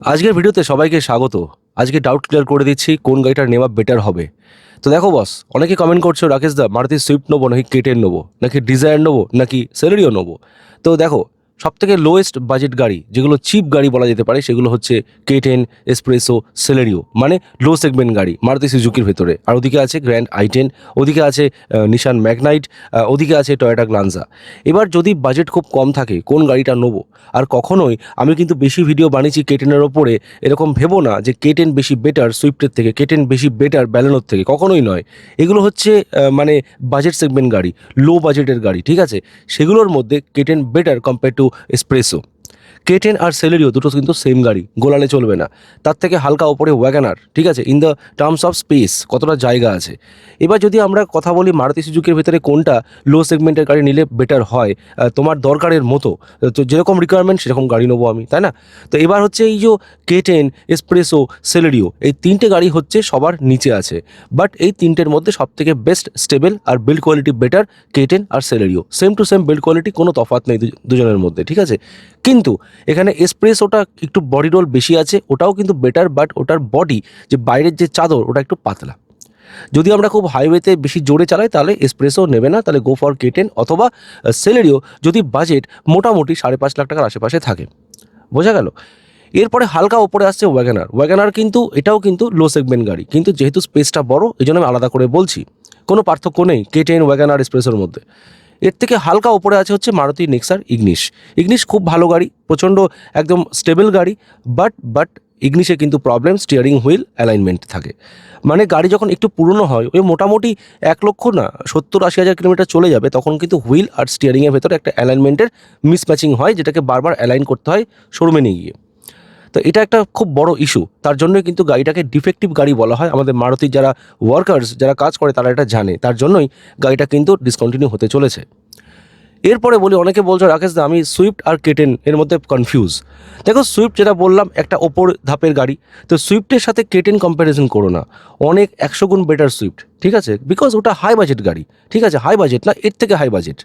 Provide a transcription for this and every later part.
আজকের ভিডিওতে সবাইকে স্বাগত। আজকে ডাউট ক্লিয়ার করে দিচ্ছি কোন গাড়িটা নেওয়া বেটার হবে। তো দেখো বস অনেকে কমেন্ট করছ, রাকেশ দা, মারুতি সুইফট নেব নাকি কেটের নেব? নাকি ডিজায়ার নেব? নাকি সেলেরিও নেব? তো দেখো সব থেকে লোয়েস্ট বাজেট গাড়ি, যেগুলো চিপ গাড়ি বলা যেতে পারে, সেগুলো হচ্ছে কেটেন এসপ্রেসো সেলেরিও মানে লো সেগমেন্ট গাড়ি, মারুতি সুজুকির ভেতরে। আর ওদিকে আছে গ্র্যান্ড আইটেন ওদিকে আছে নিশান ম্যাগনাইট ওদিকে আছে টয়োটা গ্লান্সা এবার যদি বাজেট খুব কম থাকে, কোন গাড়িটা নেব? আর কখনোই আমি কিন্তু বেশি ভিডিও বানিয়েছি কেটেনের ওপরে, এরকম ভেবো না যে কেটেন বেশি বেটার সুইফটের থেকে কেটেন বেশি বেটার ব্যালেনোর থেকে, কখনোই নয়। এগুলো হচ্ছে মানে বাজেট সেগমেন্ট গাড়ি লো বাজেটের গাড়ি, ঠিক আছে? সেগুলোর মধ্যে K ten better compare to expreso S Presso K ten R Celerio দুটো কিন্তু সেম গাড়ি গোলালে চলবে না। তার থেকে হালকা ওপরে ওয়াগানার ঠিক আছে? In the terms of space কতটা জায়গা আছে? এবার যদি আমরা কথা বলি মারুতি সুজুকির ভেতরে কোনটা লো সেগমেন্টের গাড়ি নিলে বেটার হয় তোমার দরকারের মতো, তো যেরকম রিকোয়ারমেন্ট সেরকম গাড়ি নেব আমি, তাই না? তো এবার হচ্ছে এই যে কেটেন এসপ্রেসো সেলেরিও এই তিনটে গাড়ি হচ্ছে সবার নিচে আছে। বাট এই তিনটের মধ্যে সব থেকে best stable R build quality better K ten R Celerio same to same build quality কোনো তফাৎ নেই দুজনের মধ্যে, ঠিক আছে? কিন্তু এখানে এসপ্রেসোটা একটু বডি রোল বেশি আছে, ওটাও কিন্তু বেটার বাট ওটার বডি যে বাইরের যে চাদর, ওটা একটু পাতলা। যদি আমরা খুব হাইওয়েতে বেশি জোরে চালাই, তাহলে এসপ্রেসো নেবে না, তাহলে গো ফর কেটেন অথবা সেলেরিও যদি বাজেট মোটামুটি সাড়ে পাঁচ লাখ টাকার আশেপাশে থাকে। বোঝা গেল? এরপরে হালকা ওপরে আসছে ওয়াগানার ওয়াগানার কিন্তু, এটাও কিন্তু লো সেগমেন্ট গাড়ি। কিন্তু যেহেতু স্পেসটা বড় এই জন্য আমি আলাদা করে বলছি। কোনো পার্থক্য নেই কেটেন ওয়াগানার এক্সপ্রেসের মধ্যে। এর থেকে হালকা ওপরে আছে হচ্ছে মারুতি নেক্সার ইগনিশ। ইগনিশ খুব ভালো গাড়ি, প্রচণ্ড একদম স্টেবল গাড়ি বাট বাট ইগনিশে কিন্তু প্রবলেম স্টিয়ারিং হুইল অ্যালাইনমেন্ট থাকে। মানে গাড়ি যখন একটু পুরনো হয়, ওই মোটামুটি এক লক্ষ না, সত্তর আশি হাজার কিলোমিটার চলে যাবে, তখন কিন্তু হুইল আর স্টিয়ারিংয়ের ভেতরে একটা অ্যালাইনমেন্টের মিসম্যাচিং হয়, যেটাকে বারবার অ্যালাইন করতে হয় শোরুমে নিয়ে গিয়ে। তো এটা একটা খুব বড় ইস্যু তার জন্যই কিন্তু গাড়িটাকে ডিফেক্টিভ গাড়ি বলা হয়। আমাদের মারুতির যারা ওয়ার্কার্স যারা কাজ করে, তারা এটা জানে। তার জন্যই গাড়িটা কিন্তু ডিসকন্টিনিউ হতে চলেছে। এরপরে বলি, অনেকে বলছো, রাকেশ দা, আমি সুইফট আর কেটেন এর মধ্যে কনফিউজ দেখো সুইফট যেটা বললাম, একটা ওপর ধাপের গাড়ি। তো সুইফটের সাথে কেটেন কম্প্যারিজন করো না। অনেক একশো গুণ বেটার সুইফট ঠিক আছে? বিকজ ওটা হাই বাজেট গাড়ি, ঠিক আছে? হাই বাজেট না, এর থেকে হাই বাজেট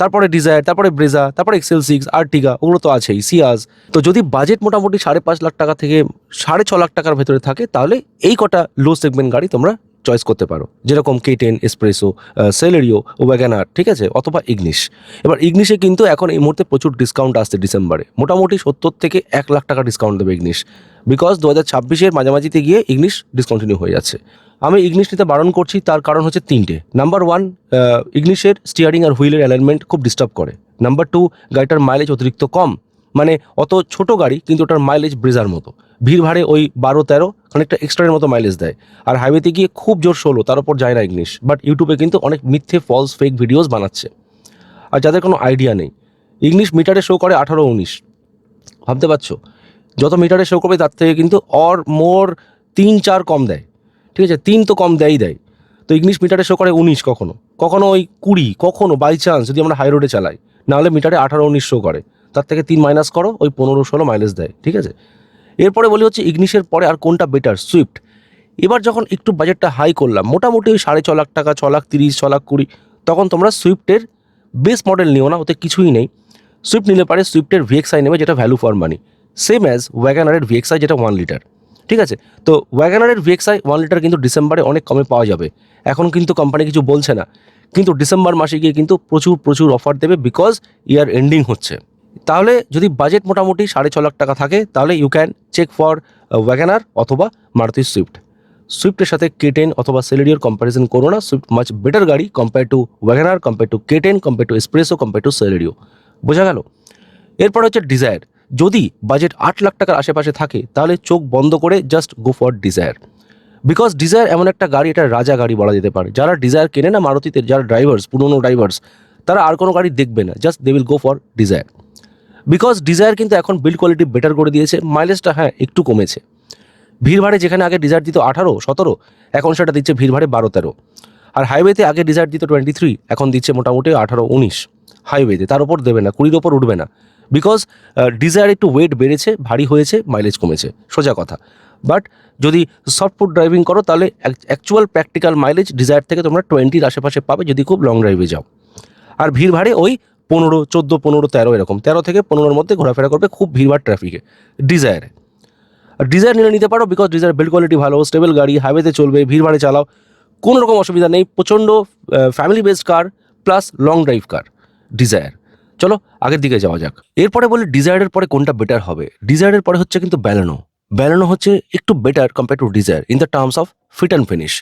তারপরে ডিজায়ার তারপরে ব্রেজা তারপরে এক্সেল সিক্স আর্টিগা ওগুলো তো আছেই সিয়াজ তো যদি বাজেট মোটামুটি সাড়ে পাঁচ লাখ টাকা থেকে সাড়ে ছ লাখ টাকার ভেতরে থাকে, তাহলে এই কটা লো সেগমেন্ট গাড়ি তোমরা চয়েস করতে পারো। যেরকম K ten S-Presso Celerio WagonR ঠিক আছে? অথবা ইগনিশ এবার ইগনিশে কিন্তু এখন এই মুহূর্তে প্রচুর ডিসকাউন্ট আসছে ডিসেম্বরে মোটামুটি সত্তর থেকে এক লাখ টাকা ডিসকাউন্ট দেবে ইগনিশ বিকজ দু হাজার ছাব্বিশের মাঝামাঝিতে গিয়ে ইগনিশ ডিসকন্টিনিউ হয়ে যাচ্ছে। আমি ইংলিশ নিতে বারণ করছি, তার কারণ হচ্ছে তিনটে। নাম্বার ওয়ান ইংলিশের স্টিয়ারিং আর হুইলের অ্যালাইনমেন্ট খুব ডিস্টার্ব করে। নাম্বার টু গাড়িটার মাইলেজ অতিরিক্ত কম। মানে অত ছোট গাড়ি, কিন্তু ওটার মাইলেজ ব্রেজার মতো। ভিড় ভাড়ে ওই বারো, তেরো, খানিকটা এক্সট্রার মতো মাইলেজ দেয়। আর হাইওয়েতে গিয়ে খুব জোর ষোলো তার উপর যায় না ইংলিশ বাট ইউটিউবে কিন্তু অনেক মিথ্যে ফলস ফেক ভিডিওস বানাচ্ছে। আর যাদের কোনো আইডিয়া নেই ইংলিশ মিটারে শো করে আঠারো, উনিশ। ভাবতে পারছ? যত মিটারে শো করবে, তার থেকে কিন্তু অর মোর তিন, চার কম দেয়। ঠিক আছে? তিন তো কম দেয়ই দেয়। তো ইংলিশ মিটারে শো করে উনিশ কখনো? কখনো ওই কুড়ি, কখনো বাই চান্স যদি আমরা হাই রোডে চালাই, নাহলে মিটারে আঠারো, উনিশ শো করে। তার থেকে তিন মাইনাস করো, ওই পনেরো, ষোলো মাইলেজ দেয়, ঠিক আছে? এরপরে বলি হচ্ছে ইগনিশের পরে আর কোনটা বেটার সুইফট এবার যখন একটু বাজেটটা হাই করলাম, মোটামুটি ওই সাড়ে ছ লাখ টাকা, ছ লাখ তিরিশ, ছ লাখ কুড়ি, তখন তোমরা সুইফটের বেস মডেল নিও না, ওতে কিছুই নেই। সুইফট নিলে পারে সুইফটের ভিএক্সআই নেবে, যেটা value for money same as ওয়াগানারের VXI যেটা ওয়ান লিটার ঠিক আছে? তো ওয়াগানারের ভিএক্সআই ওয়ান লিটার কিন্তু ডিসেম্বরে অনেক কমে পাওয়া যাবে। এখন কিন্তু কোম্পানি কিছু বলছে না। কিন্তু ডিসেম্বর মাসে গিয়ে কিন্তু প্রচুর প্রচুর অফার দেবে বিকজ ইয়ার এন্ডিং হচ্ছে। তাহলে যদি বাজেট মোটামুটি সাড়ে ছ লাখ টাকা থাকে, তাহলে you can check for Wagon R অথবা মারুতি সুইফট সুইফটের সাথে কেটেন অথবা সেলেরিওর কম্প্যারিজন করো না। সুইফট মাচ বেটার গাড়ি compare to Wagon R compare to K ten compare to S Presso compare to Celerio বোঝা গেল? এরপর হচ্ছে ডিজায়ার যদি বাজেট আট লাখ টাকার আশেপাশে থাকে, তাহলে চোখ বন্ধ করে just go for Dzire because Dzire এমন একটা গাড়ি, এটা রাজা গাড়ি বলা যেতে পারে। যারা ডিজায়ার কেনে না মারুতিতে যারা ড্রাইভার্স পুরনো ড্রাইভার্স তারা আর কোনো গাড়ি দেখবে না। Just they will go for Dzire because Dzire কিন্তু এখন বিল্ড কোয়ালিটি বেটার করে দিয়েছে মাইলেজটা হ্যাঁ একটু কমেছে। ভিড়ভাড়ে যেখানে আগে ডিজায়ার দিত আঠারো, সতেরো, এখন সেটা দিচ্ছে ভিড়ভাড়ে বারো তেরো আর হাইওয়েতে আগে ডিজায়ার দিত টোয়েন্টি থ্রি এখন দিচ্ছে মোটামুটি আঠারো উনিশ হাইওয়েতে তার উপর দেবে না, কুড়ির ওপর উঠবে না। বিকজ ডিজায়ার একটু ওয়েট বেড়েছে, ভারী হয়েছে মাইলেজ কমেছে। সোজা কথা। বাট যদি সফটফুড ড্রাইভিং করো, তাহলে অ্যাকচুয়াল প্র্যাকটিক্যাল মাইলেজ ডিজায়ার থেকে তোমরা টোয়েন্টির আশেপাশে পাবে যদি খুব লং ড্রাইভে যাও। আর ভিড় ভাড়ে ওই পনেরো, চোদ্দ, পনেরো, তেরো এরকম। তেরো থেকে পনেরোর মধ্যে ঘোরাফেরা করবে খুব ভিড়ভাড় ট্রাফিকে ডিজায়ারে ডিজায়ার নিলে নিতে পারো বিকজ ডিজায়ার বিল্ড কোয়ালিটি ভালো স্টেবল গাড়ি হাইওয়েতে চলবে, ভিড় ভাড়ে চালাও। কোনো রকম অসুবিধা নেই, প্রচণ্ড family based car plus long drive car Dzire চলো আগের দিকে যাওয়া যাক। এরপরে বলি ডিজায়ারের পরে কোনটা বেটার হবে? ডিজায়ারের পরে হচ্ছে কিন্তু ব্যালানো ব্যালানো হচ্ছে একটু better compare to Dzire in the terms of fit and finish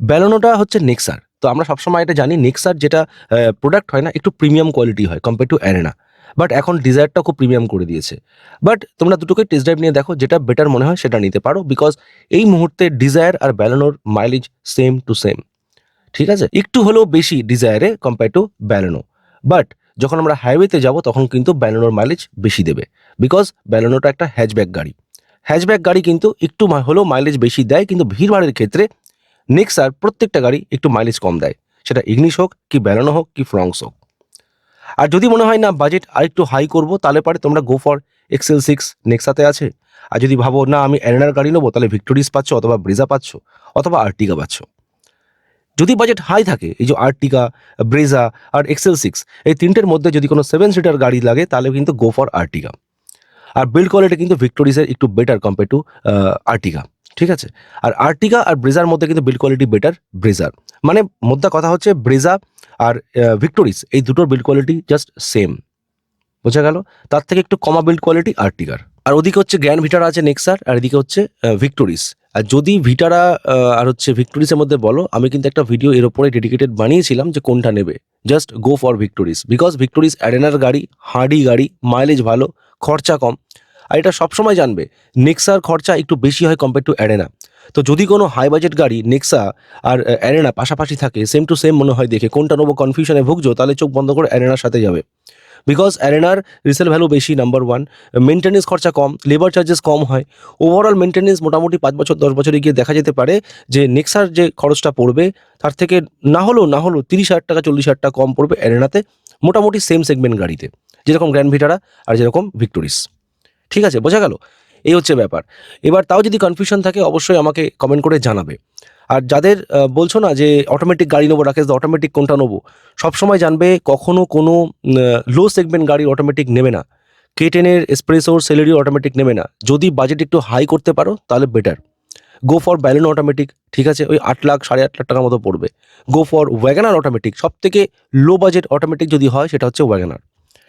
ব্যালানোটা হচ্ছে নেক্সার তো আমরা সবসময় এটা জানি নেক্সার যেটা প্রোডাক্ট হয় না, একটু প্রিমিয়াম কোয়ালিটি হয় কম্পেয়ার টু অ্যারেনা বাট এখন ডিজায়ারটা খুব প্রিমিয়াম করে দিয়েছে। বাট তোমরা দুটোকে টেস্ট ড্রাইভ নিয়ে দেখো, যেটা বেটার মনে হয় সেটা নিতে পারো বিকজ এই মুহূর্তে ডিজায়ার আর ব্যালানোর মাইলেজ সেম টু সেম ঠিক আছে? একটু হলেও বেশি ডিজায়ারে কম্পেয়ার টু ব্যালানো বাট যখন আমরা হাইওয়েতে যাব, তখন কিন্তু ব্যালানোর মাইলেজ বেশি দেবে। বিকজ ব্যালানোটা একটা হ্যাচব্যাক গাড়ি। হ্যাচব্যাক গাড়ি কিন্তু একটু হলেও মাইলেজ বেশি দেয়, কিন্তু ভিড়ভাড়ের ক্ষেত্রে নেক্সার প্রত্যেকটা গাড়ি একটু মাইলেজ কম দেয়। সেটা ইগনিশ হোক, কি ব্যালানো হোক, কি ফ্রংস হোক। আর যদি মনে হয় না বাজেট আরেকটু হাই করব, তাহলে পারে তোমরা গো ফর এক্সেল সিক্স নেক্সাতে আছে। আর যদি ভাবো, না, আমি অ্যারেনার গাড়ি নেব, তাহলে ভিক্টোরিস পাচ্ছ, অথবা ব্রিজা পাচ্ছ, অথবা আর্টিকা পাচ্ছ। যদি বাজেট হাই থাকে, এই যে আর্টিকা ব্রেজা আর এক্সেল সিক্স এই তিনটের মধ্যে যদি কোনো সেভেন সিটার গাড়ি লাগে, তাহলে কিন্তু গো ফর আর্টিকা আর বিল্ড কোয়ালিটি কিন্তু ভিক্টোরিসের একটু বেটার কম্পেয়ার টু আর্টিকা ঠিক আছে? আর আর্টিকা আর ব্রেজার মধ্যে কিন্তু বিল্ড কোয়ালিটি বেটার ব্রেজার মানে মোদ্দা কথা হচ্ছে ব্রেজা আর ভিক্টোরিস এই দুটোর বিল্ড কোয়ালিটি জাস্ট সেম বোঝা গেল? তার থেকে একটু কমা বিল্ড কোয়ালিটি আর্টিকার আর ওদিকে হচ্ছে গ্র্যান্ড ভিটার আছে নেক্সার আর এদিকে হচ্ছে ভিক্টোরিস আর যদি ভিটারা আর হচ্ছে ভিক্টোরিসের মধ্যে বলো, আমি কিন্তু একটা ভিডিও এর ওপরে ডেডিকেটেড বানিয়েছিলাম যে কোনটা নেবে। Just go for Victoris because Victoris অ্যারেনার গাড়ি হার্ডি গাড়ি মাইলেজ ভালো, খরচা কম। আর এটা সবসময় জানবে নেক্সার খরচা একটু বেশি হয় কম্পেয়ার টু অ্যারেনা তো যদি কোনো হাই বাজেট গাড়ি নেক্সা আর অ্যারেনা পাশাপাশি থাকে সেম টু সেম মনে হয় দেখে, কোনটা নেব কনফিউশনে ভুগছো, তাহলে চোখ বন্ধ করে অ্যারেনার সাথে যাবে। বিকজ অ্যারেনার রিসেল ভ্যালু বেশি নাম্বার ওয়ান মেনটেন্যান্স খরচা কম লেবার চার্জেস কম হয়। ওভারঅল মেনটেন্যান্স মোটামুটি পাঁচ বছর, দশ বছরে গিয়ে দেখা যেতে পারে যে নেক্সার যে খরচটা পড়বে, তার থেকে না হলেও না হলেও তিরিশ হাজার টাকা, চল্লিশ হাজার টাকা কম পড়বে অ্যারেনাতে মোটামুটি সেম সেগমেন্ট গাড়িতে। যেরকম গ্র্যান্ড ভিটারা আর যেরকম ভিক্টোরিস ঠিক আছে, বোঝা গেল? এই হচ্ছে ব্যাপার। এবার তাও যদি কনফিউশন থাকে, অবশ্যই আমাকে কমেন্ট করে জানাবে। আর যাদের বলছো না যে অটোমেটিক গাড়ি নেব, রাকেশ অটোমেটিক কোনটা নেব? সবসময় জানবে কখনো কোনো লো সেগমেন্ট গাড়ি অটোমেটিক নেবে না। কে টেনের এসপ্রেসোর সেলেরি অটোমেটিক নেবে না। যদি বাজেট একটু হাই করতে পারো, তাহলে better go for Baleno automatic ঠিক আছে? ওই আট লাখ, সাড়ে আট লাখ টাকার মতো পড়বে। গো ফর ওয়াগানার অটোমেটিক সব থেকে লো বাজেট অটোমেটিক যদি হয়, সেটা হচ্ছে ওয়াগানার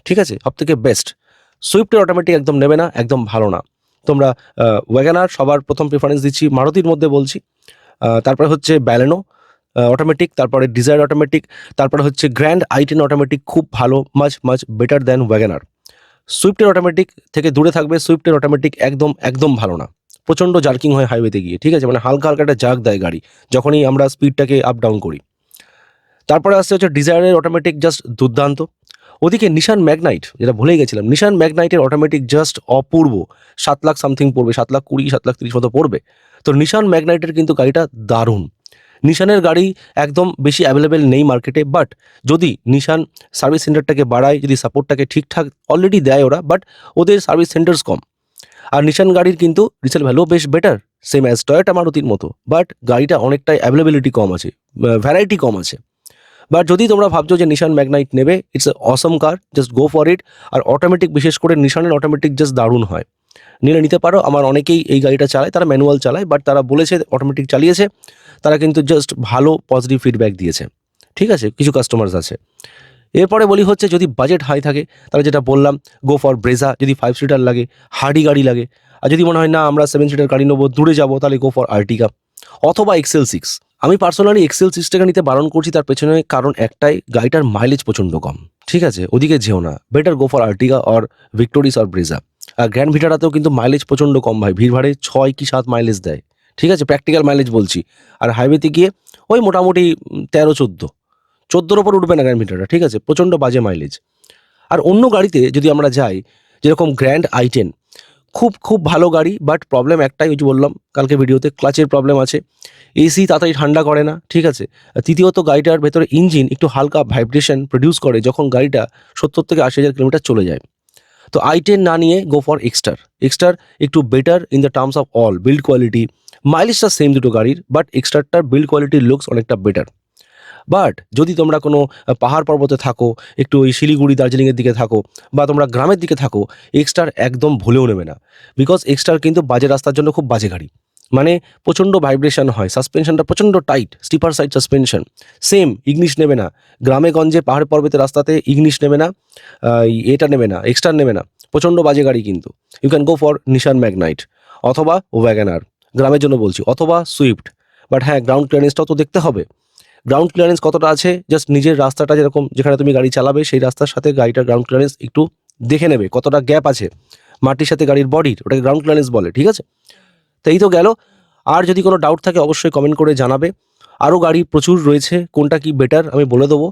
ঠিক আছে? সব থেকে বেস্ট সুইফটের অটোমেটিক একদম নেবে না, একদম ভালো না। তোমরা ওয়াগানার সবার প্রথম প্রেফারেন্স দিচ্ছি, মারুতির মধ্যে বলছি। তারপরে হচ্ছে ব্যালেনো অটোমেটিক তারপরে ডিজায়ার অটোমেটিক তারপরে হচ্ছে গ্র্যান্ড আইটেন অটোমেটিক খুব ভালো much much better than Wagon R সুইফটের automatic থেকে দূরে থাকবে সুইফটের অটোমেটিক একদম একদম ভালো না। প্রচণ্ড জার্কিং হয় হাইওয়েতে গিয়ে, ঠিক আছে? মানে হালকা হালকা একটা জার্ক দেয় গাড়ি, যখনই আমরা স্পিডটাকে আপ ডাউন করি। তারপরে আসছে হচ্ছে ডিজায়ারের অটোমেটিক জাস্ট দুর্দান্ত। ওদিকে নিশান ম্যাগনাইট যেটা ভুলে গেছিলাম নিশান ম্যাগনাইটের অটোমেটিক জাস্ট অপূর্ব। সাত লাখ সামথিং পড়বে, সাত লাখ কুড়ি, সাত লাখ তিরিশ মতো পড়বে। তো নিশান ম্যাগনাইটের কিন্তু গাড়িটা দারুণ। নিশানের গাড়ি একদম বেশি অ্যাভেলেবেল নেই মার্কেটে বাট যদি নিশান সার্ভিস সেন্টারটাকে বাড়ায়, যদি সাপোর্টটাকে ঠিকঠাক অলরেডি দেয় ওরা বাট ওদের সার্ভিস সেন্টার্স কম। আর নিশান গাড়ির কিন্তু রিসেল ভ্যালু বেশ বেটার সেম অ্যাজ টয়োটা মারুতির মতো বাট গাড়িটা অনেকটাই অ্যাভেলেবিলিটি কম আছে ভ্যারাইটি কম আছে। বাট যদি তোমরা ভাবছ যে নিশান ম্যাগনাইট নেবে it's awesome car just go for it R automatic বিশেষ করে নিশানের অটোমেটিক জাস্ট দারুণ হয়। নিলে নিতে পারো। আমার অনেকেই এই গাড়িটা চালায়, তারা ম্যানুয়াল চালায় বাট তারা বলেছে অটোমেটিক চালিয়েছে। তারা কিন্তু জাস্ট ভালো পজিটিভ ফিডব্যাক দিয়েছে। ঠিক আছে? কিছু কাস্টমার্স আছে। এরপরে বলি হচ্ছে, যদি বাজেট হাই থাকে, তাহলে যেটা বললাম গো ফর ব্রেজা যদি ফাইভ সিটার লাগে হার্ডি গাড়ি লাগে। আর যদি মনে হয়, না, আমরা সেভেন সিটার গাড়ি নেব, দূরে যাব, তাহলে গো ফর আর্টিকা অথবা এক্সেল সিক্স আমি পার্সোনালি এক্সেল সিক্সটাকে নিতে বারণ করছি, তার পেছনে কারণ একটাই, গাড়িটার মাইলেজ প্রচণ্ড কম। ঠিক আছে? ওদিকে যেও না। Better go for Ertiga or Victoris or Brezza grand ভিটারাতেও কিন্তু মাইলেজ প্রচণ্ড কম ভাই। ভিড় ভাড়ে ছয় কি সাত মাইলেজ দেয়। ঠিক আছে? প্র্যাকটিক্যাল মাইলেজ বলছি। আর হাইওয়েতে গিয়ে ওই মোটামুটি তেরো, চোদ্দ। চোদ্দোর ওপর উঠবে না গ্র্যান্ড ভিটারটা ঠিক আছে? প্রচণ্ড বাজে মাইলেজ আর অন্য গাড়িতে যদি আমরা যাই, যেরকম গ্র্যান্ড আই টেন খুব খুব ভালো গাড়ি বাট প্রবলেম একটাই, ওই বললাম, কালকে ভিডিওতে ক্লাচের প্রবলেম আছে। এসি তাড়াতাড়ি ঠান্ডা করে না, ঠিক আছে? তৃতীয়ত গাড়িটার ভেতরে ইঞ্জিন একটু হালকা ভাইব্রেশন প্রডিউস করে, যখন গাড়িটা সত্তর থেকে আশি হাজার কিলোমিটার চলে যায়। তো আই টেন না নিয়ে গো ফর এক্সটার এক্সটার একটু better in the terms of all build quality মাইলেজটা same দুটো গাড়ির বাট এক্সটারটার বিল্ড কোয়ালিটি লুকস অনেকটা বেটার বাট যদি তোমরা কোনো পাহাড় পর্বতে থাকো, একটু ওই শিলিগুড়ি, দার্জিলিংয়ের দিকে থাকো, বা তোমরা গ্রামের দিকে থাকো এক্সটার একদম ভুলেও নেবে না। বিকজ এক্সটার কিন্তু বাজে রাস্তার জন্য খুব বাজে গাড়ি। মানে প্রচণ্ড ভাইব্রেশন হয় সাসপেনশনটা প্রচণ্ড tight stiffer side suspension same Ignis নেবে না। গ্রামে গঞ্জে পাহাড় পর্বতের রাস্তাতে ইগনিশ নেবে না এটা নেবে না এক্সটার নেবে না। প্রচণ্ড বাজে গাড়ি কিন্তু। You can go for Nissan Magnite অথবা ওয়াগানার গ্রামের জন্য বলছি, অথবা সুইফট বাট হ্যাঁ গ্রাউন্ড ক্লিয়ারেন্সটাও তো দেখতে হবে। গ্রাউন্ড ক্লিয়ারেন্স কতটা আছে? জাস্ট নিজের রাস্তাটা যেরকম যেখানে তুমি গাড়ি চালাবে, সেই রাস্তার সাথে গাড়িটার গ্রাউন্ড ক্লিয়ারেন্স একটু দেখে নেবে, কতটা গ্যাপ আছে। মাটির সাথে গাড়ির বডির ওটাকে গ্রাউন্ড ক্লিয়ারেন্স বলে, ঠিক আছে? তো এই তো গেল। আর যদি কোনো ডাউট থাকে, অবশ্যই কমেন্ট করে জানাবে। আরও গাড়ি প্রচুর রয়েছে, কোনটা কি বেটার আমি বলে দেবো।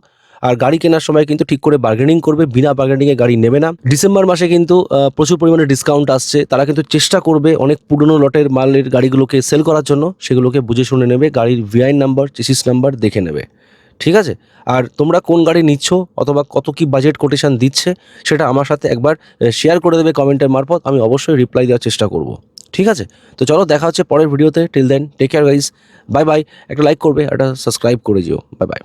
আর গাড়ি কেনার সময় কিন্তু ঠিক করে বার্গেনিং করবে, বিনা বার্গেনিংয়ে গাড়ি নেবে না। ডিসেম্বর মাসে কিন্তু প্রচুর পরিমাণে ডিসকাউন্ট আসছে। তারা কিন্তু চেষ্টা করবে অনেক পুরনো লটের মালের গাড়িগুলোকে সেল করার জন্য। সেগুলোকে বুঝে শুনে নেবে, গাড়ির ভিআইন নাম্বার চেসিস নাম্বার দেখে নেবে। ঠিক আছে? আর তোমরা কোন গাড়ি নিচ্ছ, অথবা কত কি বাজেট কোটেশন দিচ্ছে, সেটা আমার সাথে একবার শেয়ার করে দেবে কমেন্টের মারফত। আমি অবশ্যই রিপ্লাই দেওয়ার চেষ্টা করব। ঠিক আছে? তো চলো দেখা হচ্ছে পরের ভিডিওতে till then take care guys bye bye একটা লাইক করবে, একটা সাবস্ক্রাইব করে যেও। Bye bye